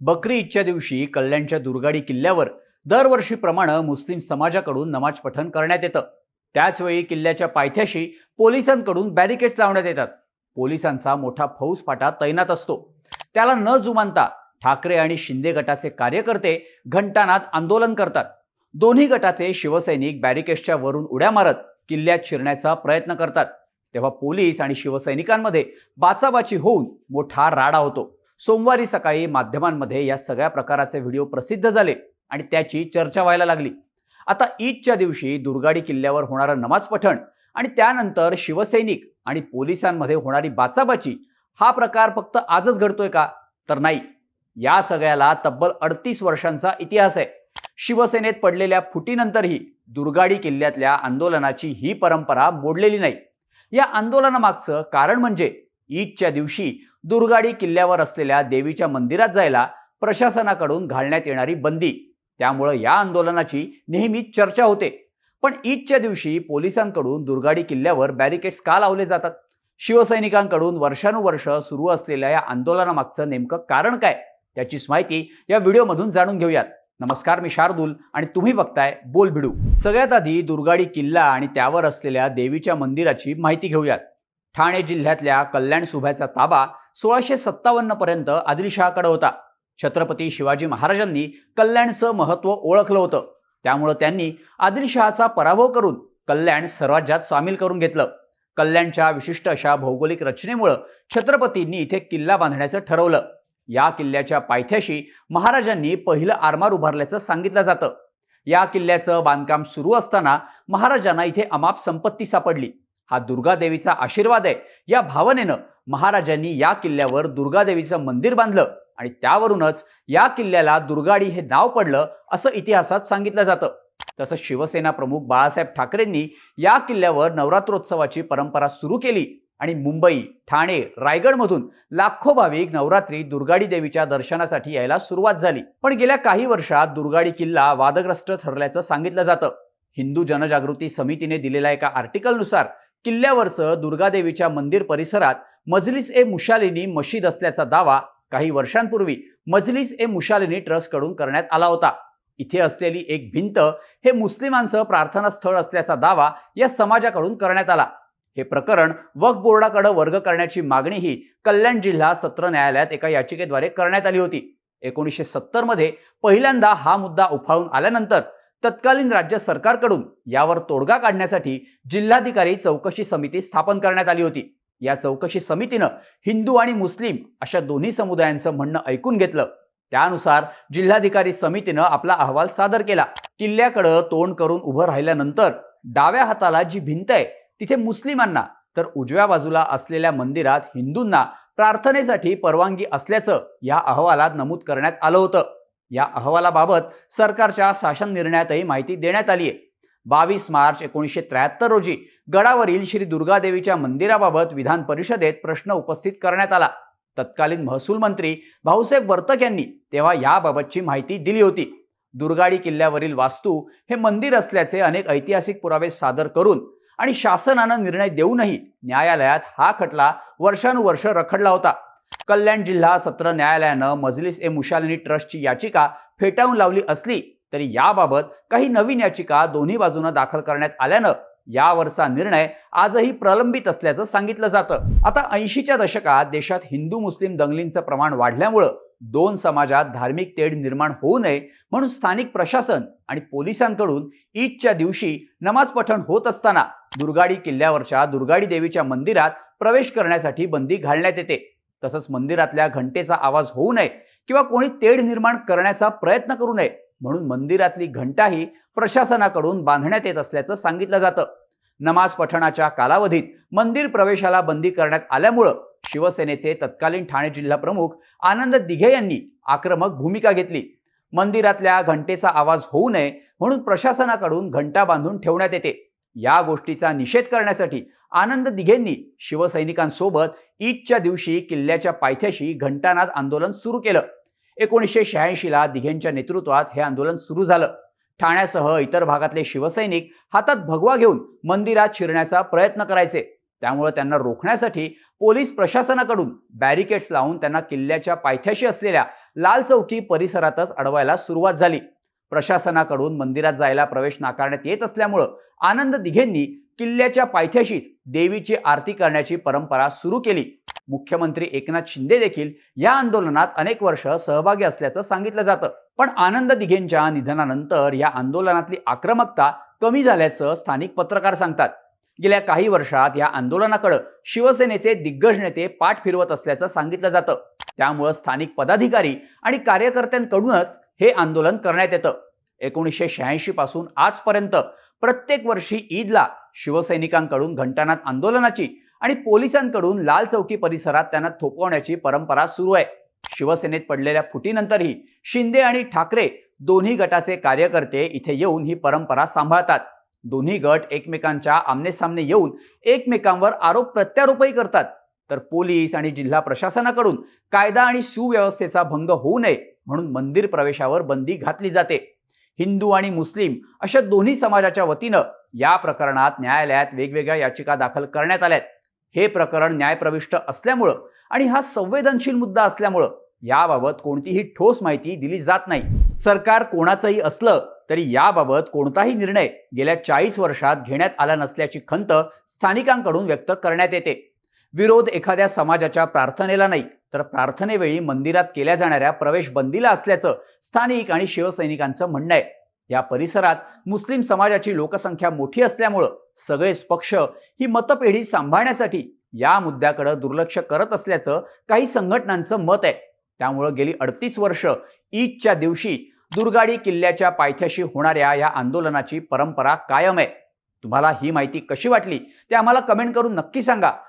बकरी ईदच्या दिवशी कल्याणच्या दुर्गाडी किल्ल्यावर दरवर्षीप्रमाणे मुस्लिम समाजाकडून नमाज पठण करण्यात येतं. त्याचवेळी किल्ल्याच्या पायथ्याशी पोलिसांकडून बॅरिकेड्स लावण्यात येतात. पोलिसांचा मोठा फौजफाटा तैनात असतो. त्याला न जुमानता ठाकरे आणि शिंदे गटाचे कार्यकर्ते घंटानाद आंदोलन करतात. दोन्ही गटाचे शिवसैनिक बॅरिकेड्सच्या वरून उड्या मारत किल्ल्यात शिरण्याचा प्रयत्न करतात. तेव्हा पोलीस आणि शिवसैनिकांमध्ये बाचाबाची होऊन मोठा राडा होतो. सोमवारी सकाळी माध्यमांमध्ये या सगळ्या प्रकाराचे व्हिडिओ प्रसिद्ध झाले आणि त्याची चर्चा व्हायला लागली. आता ईदच्या दिवशी दुर्गाडी किल्ल्यावर होणारं नमाज पठण आणि त्यानंतर शिवसैनिक आणि पोलिसांमध्ये होणारी बाचाबाची हा प्रकार फक्त आजच घडतोय का? तर नाही. या सगळ्याला तब्बल अडतीस वर्षांचा इतिहास आहे. शिवसेनेत पडलेल्या फुटीनंतरही दुर्गाडी किल्ल्यातल्या आंदोलनाची ही परंपरा मोडलेली नाही. या आंदोलनामागचं कारण म्हणजे ईदच्या दिवशी दुर्गाडी किल्ल्यावर असलेल्या देवीच्या मंदिरात जायला प्रशासनाकडून घालण्यात येणारी बंदी. त्यामुळं या आंदोलनाची नेहमीच चर्चा होते. पण ईदच्या दिवशी पोलिसांकडून दुर्गाडी किल्ल्यावर बॅरिकेड्स का लावले जातात? शिवसैनिकांकडून वर्षानुवर्ष सुरू असलेल्या या आंदोलनामागचं नेमकं कारण काय? त्याचीच माहिती या व्हिडिओमधून जाणून घेऊयात. नमस्कार मी शार्दूल आणि तुम्ही बघताय बोल भिडू सगळ्यात आधी दुर्गाडी किल्ला आणि त्यावर असलेल्या देवीच्या मंदिराची माहिती घेऊयात. ठाणे जिल्ह्यातल्या कल्याण सुभ्याचा ताबा सोळाशे सत्तावन्न पर्यंत आदिलशहाकडे होता. छत्रपती शिवाजी महाराजांनी कल्याणचं महत्त्व ओळखलं होतं. त्यामुळं त्यांनी आदिलशहाचा पराभव करून कल्याण स्वराज्यात सामील करून घेतलं. कल्याणच्या विशिष्ट अशा भौगोलिक रचनेमुळं छत्रपतींनी इथे किल्ला बांधण्याचं ठरवलं. या किल्ल्याच्या पायथ्याशी महाराजांनी पहिलं आरमार उभारल्याचं सांगितलं जातं. या किल्ल्याचं बांधकाम सुरू असताना महाराजांना इथे अमाप संपत्ती सापडली. हा दुर्गादेवीचा आशीर्वाद आहे. या भावनेनं महाराजांनी या किल्ल्यावर दुर्गादेवीचं मंदिर बांधलं आणि त्यावरूनच या किल्ल्याला दुर्गाडी हे नाव पडलं असं इतिहासात सांगितलं जातं. तसंच शिवसेना प्रमुख बाळासाहेब ठाकरेंनी या किल्ल्यावर नवरात्रोत्सवाची परंपरा सुरू केली आणि मुंबई ठाणे रायगडमधून लाखो भाविक नवरात्री दुर्गाडी देवीच्या दर्शनासाठी यायला सुरुवात झाली. पण गेल्या काही वर्षात दुर्गाडी किल्ला वादग्रस्त ठरल्याचं सांगितलं जातं. हिंदू जनजागृती समितीने दिलेल्या एका आर्टिकलनुसार किल्ल्यावरचं दुर्गादेवीच्या मंदिर परिसरात मजलिस ए मुशालिनी मशीद असल्याचा दावा काही वर्षांपूर्वी मजलिस ए मुशालिनी ट्रस्टकडून करण्यात आला होता. इथे असलेली एक भिंत हे मुस्लिमांचं प्रार्थना स्थळ असल्याचा दावा या समाजाकडून करण्यात आला. हे प्रकरण वक्फ बोर्डाकडे वर्ग करण्याची मागणीही कल्याण जिल्हा सत्र न्यायालयात एका याचिकेद्वारे करण्यात आली होती. एकोणीसशे सत्तरमध्ये पहिल्यांदा हा मुद्दा उफाळून आल्यानंतर तत्कालीन राज्य सरकारकडून यावर तोडगा काढण्यासाठी जिल्हाधिकारी चौकशी समिती स्थापन करण्यात आली होती. या चौकशी समितीनं हिंदू आणि मुस्लिम अशा दोन्ही समुदायांचं म्हणणं ऐकून घेतलं. त्यानुसार जिल्हाधिकारी समितीनं आपला अहवाल सादर केला. किल्ल्याकडं तोंड करून उभं राहिल्यानंतर डाव्या हाताला जी भिंत आहे तिथे मुस्लिमांना तर उजव्या बाजूला असलेल्या मंदिरात हिंदूंना प्रार्थनेसाठी परवानगी असल्याचं या अहवालात नमूद करण्यात आलं होतं. या अहवालाबाबत सरकारच्या शासन निर्णयातही माहिती देण्यात आली आहे बावीस मार्च एकोणीसशे त्र्याहत्तर रोजी गडावरील श्री दुर्गादेवीच्या मंदिराबाबत विधान परिषदेत प्रश्न उपस्थित करण्यात आला. तत्कालीन महसूल मंत्री भाऊसाहेब वर्तक यांनी तेव्हा याबाबतची माहिती दिली होती. दुर्गाडी किल्ल्यावरील वास्तू हे मंदिर असल्याचे अनेक ऐतिहासिक पुरावे सादर करून आणि शासनानं निर्णय देऊनही न्यायालयात हा खटला वर्षानुवर्ष रखडला होता. कल्याण जिल्हा सत्र न्यायालयानं मजलिस ए मुशालिनी ट्रस्टची याचिका फेटाळून लावली असली तरी याबाबत काही नवीन याचिका दोन्ही बाजूनं दाखल करण्यात आल्यानं यावरचा निर्णय आजही प्रलंबित असल्याचं सांगितलं जातं. आता ऐंशीच्या दशकात देशात हिंदू मुस्लिम दंगलींचं प्रमाण वाढल्यामुळं दोन समाजात धार्मिक तेढ निर्माण होऊ नये म्हणून स्थानिक प्रशासन आणि पोलिसांकडून ईदच्या दिवशी नमाज पठण होत असताना दुर्गाडी किल्ल्यावरच्या दुर्गाडी देवीच्या मंदिरात प्रवेश करण्यासाठी बंदी घालण्यात येते. तसंच मंदिरातल्या घंटेचा आवाज होऊ नये किंवा कोणी तेढ निर्माण करण्याचा प्रयत्न करू नये म्हणून मंदिरातली घंटाही प्रशासनाकडून बांधण्यात येत असल्याचं सांगितलं जातं. नमाज पठणाच्या कालावधीत मंदिर प्रवेशाला बंदी करण्यात आल्यामुळं शिवसेनेचे तत्कालीन ठाणे जिल्हा प्रमुख आनंद दिघे यांनी आक्रमक भूमिका घेतली. मंदिरातल्या घंटेचा आवाज होऊ नये म्हणून प्रशासनाकडून घंटा बांधून ठेवण्यात येते. या गोष्टीचा निषेध करण्यासाठी आनंद दिघेंनी शिवसैनिकांसोबत ईदच्या दिवशी किल्ल्याच्या पायथ्याशी घंटानाद आंदोलन सुरू केलं. एकोणीसशे शहाऐंशीला दिघेंच्या नेतृत्वात हे आंदोलन सुरू झालं. ठाण्यासह इतर भागातले शिवसैनिक हातात भगवा घेऊन मंदिरात शिरण्याचा प्रयत्न करायचे. त्यामुळे त्यांना रोखण्यासाठी पोलीस प्रशासनाकडून बॅरिकेड्स लावून त्यांना किल्ल्याच्या पायथ्याशी असलेल्या लाल चौकी परिसरातच अडवायला सुरुवात झाली. प्रशासनाकडून मंदिरात जायला प्रवेश नाकारण्यात येत असल्यामुळं आनंद दिघेंनी किल्ल्याच्या पायथ्याशीच देवीची आरती करण्याची परंपरा सुरू केली. मुख्यमंत्री एकनाथ शिंदे देखील या आंदोलनात अनेक वर्ष सहभागी असल्याचं सांगितलं जातं. पण आनंद दिघेंच्या निधनानंतर या आंदोलनातली आक्रमकता कमी झाल्याचं स्थानिक पत्रकार सांगतात. गेल्या काही वर्षात या आंदोलनाकडे शिवसेनेचे दिग्गज नेते पाठ फिरवत असल्याचं सांगितलं जातं. त्यामुळं स्थानिक पदाधिकारी आणि कार्यकर्त्यांकडूनच हे आंदोलन करण्यात येतं. एकोणीसशे शहाऐंशी पासून आजपर्यंत प्रत्येक वर्षी ईदला शिवसैनिकांकडून घंटानाथ आंदोलनाची आणि पोलिसांकडून लाल चौकी परिसरात त्यांना थोपवण्याची परंपरा सुरू आहे. शिवसेनेत पडलेल्या फुटीनंतरही शिंदे आणि ठाकरे दोन्ही गटाचे कार्यकर्ते इथे येऊन ही परंपरा सांभाळतात. दोन्ही गट एकमेकांच्या आमनेसामने येऊन एकमेकांवर आरोप प्रत्यारोपही करतात. तर पोलीस आणि जिल्हा प्रशासनाकडून कायदा आणि सुव्यवस्थेचा भंग होऊ नये म्हणून मंदिर प्रवेशावर बंदी घातली जाते. हिंदू आणि मुस्लिम अशा दोन्ही समाजाच्या वतीनं या प्रकरणात न्यायालयात वेगवेगळ्या याचिका दाखल करण्यात आल्यात. हे प्रकरण न्यायप्रविष्ट असल्यामुळं आणि हा संवेदनशील मुद्दा असल्यामुळं याबाबत कोणतीही ठोस माहिती दिली जात नाही. सरकार कोणाचंही असलं तरी याबाबत कोणताही निर्णय गेल्या चाळीस वर्षात घेण्यात आला नसल्याची खंत स्थानिकांकडून व्यक्त करण्यात येते. विरोध एखाद्या समाजाच्या प्रार्थनेला नाही तर प्रार्थनेवेळी मंदिरात केल्या जाणाऱ्या प्रवेश बंदीला असल्याचं स्थानिक आणि शिवसैनिकांचं म्हणणं आहे. या परिसरात मुस्लिम समाजाची लोकसंख्या मोठी असल्यामुळं सगळेच पक्ष ही मतपेढी सांभाळण्यासाठी या मुद्द्याकडे दुर्लक्ष करत असल्याचं काही संघटनांचं मत आहे. त्यामुळं गेली अडतीस वर्ष ईदच्या दिवशी दुर्गाडी किल्ल्याच्या पायथ्याशी होणाऱ्या या आंदोलनाची परंपरा कायम आहे. तुम्हाला ही माहिती कशी वाटली ते आम्हाला कमेंट करून नक्की सांगा.